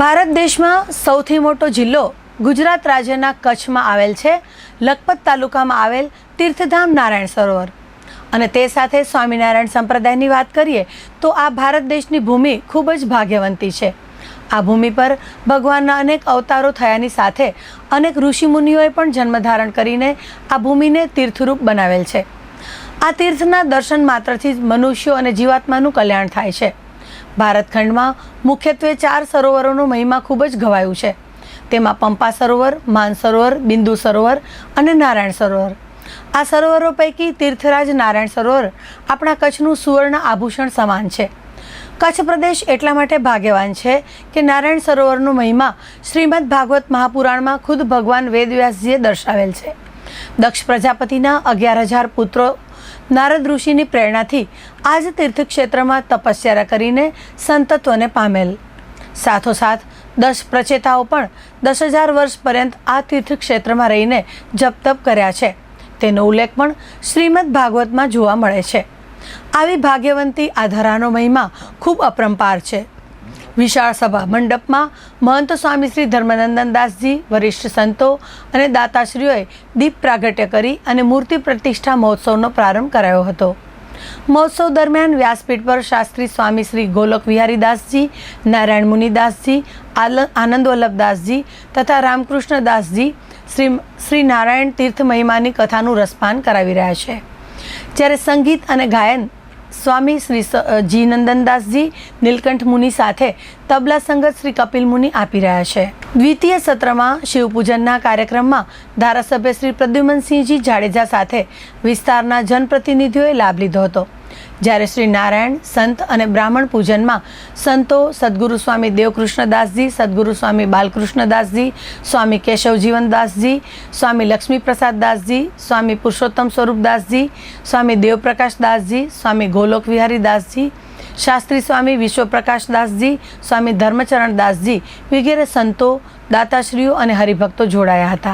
ભારત દેશમાં સૌથી મોટો જિલ્લો ગુજરાત રાજ્યના કચ્છમાં આવેલ છે. લખપત તાલુકામાં આવેલ તીર્થધામ નારાયણ સરોવર. અને તે સાથે સ્વામિનારાયણ સંપ્રદાયની વાત કરીએ, તો આ ભારત દેશની ભૂમિ ખૂબ જ ભાગ્યવંતી છે. આ ભૂમિ પર ભગવાનના અનેક અવતારો થયાની સાથે અનેક ઋષિમુનિઓએ પણ જન્મ ધારણ કરીને આ ભૂમિને તીર્થરૂપ બનાવેલ છે. આ તીર્થના દર્શન માત્રથી જ મનુષ્યો અને જીવાત્માનું કલ્યાણ થાય છે. ભારતખંડમાં મુખ્યત્વે ચાર સરોવરોનો મહિમા ખૂબ જ ગવાયું છે. તેમાં પંપા સરોવર, માન સરોવર, બિંદુ સરોવર અને નારાયણ સરોવર. આ સરોવરો પૈકી તીર્થરાજ નારાયણ સરોવર આપણા કચ્છનું સુવર્ણ આભૂષણ સમાન છે. કચ્છ પ્રદેશ એટલા માટે ભાગ્યવાન છે કે નારાયણ સરોવરનો મહિમા શ્રીમદ ભાગવત મહાપુરાણમાં ખુદ ભગવાન વેદવ્યાસજીએ દર્શાવેલ છે. દક્ષ પ્રજાપતિના અગિયાર હજાર પુત્રો નારદ ઋષિની પ્રેરણાથી આજ તીર્થક્ષેત્રમાં તપસ્યા કરીને સંતત્વને પામેલ. સાથોસાથ દસ પ્રચેતાઓ પણ દસ હજાર વર્ષ પર્યંત આ તીર્થક્ષેત્રમાં રહીને જપ તપ કર્યા છે. તેનો ઉલ્લેખ પણ શ્રીમદ ભાગવતમાં જોવા મળે છે. આવી ભાગ્યવંતી આ ધરાનો મહિમા ખૂબ અપરંપાર છે. વિશાળ સભા મંડપમાં મહંત સ્વામી શ્રી ધર્મનંદન દાસજી, વરિષ્ઠ સંતો અને દાતાશ્રીઓએ દીપ પ્રાગટ્ય કરી અને મૂર્તિ પ્રતિષ્ઠા મહોત્સવનો પ્રારંભ કરાયો હતો. મહોત્સવ દરમિયાન વ્યાસપીઠ પર શાસ્ત્રી સ્વામી શ્રી ગોલક વિહારીદાસજી નારાયણ મુનિદાસજી આનંદ વલ્લભદાસજી તથા રામકૃષ્ણ દાસજી શ્રી શ્રી નારાયણ તીર્થ મહિમાની કથાનું રસપાન કરાવી રહ્યા છે. જ્યારે સંગીત અને ગાયન સ્વામી શ્રી જી નંદનદાસજી નીલકંઠ મુનિ સાથે તબલા સંગત શ્રી કપિલ મુનિ આપી રહ્યા છે. દ્વિતીય સત્રમાં શિવપૂજનના કાર્યક્રમમાં ધારાસભ્ય શ્રી પ્રદ્યુમનસિંહજી જાડેજા સાથે વિસ્તારના જનપ્રતિનિધિઓએ લાભ લીધો હતો. જ્યારે શ્રી નારાયણ સંત અને બ્રાહ્મણ પૂજનમાં સંતો સદગુરુ સ્વામી દેવકૃષ્ણદાસજી, સદગુરુ સ્વામી બાલકૃષ્ણદાસજી, સ્વામી કેશવજીવનદાસજી, સ્વામી લક્ષ્મીપ્રસાદ દાસજી સ્વામી પુરુષોત્તમ સ્વરૂપદાસજી, સ્વામી દેવપ્રકાશદાસજી, સ્વામી ગોલોક વિહારી દાસજી શાસ્ત્રી સ્વામી વિશ્વપ્રકાશદાસજી, સ્વામી ધર્મચરણ દાસજી વગેરે સંતો, દાતાશ્રીઓ અને હરિભક્તો જોડાયા હતા.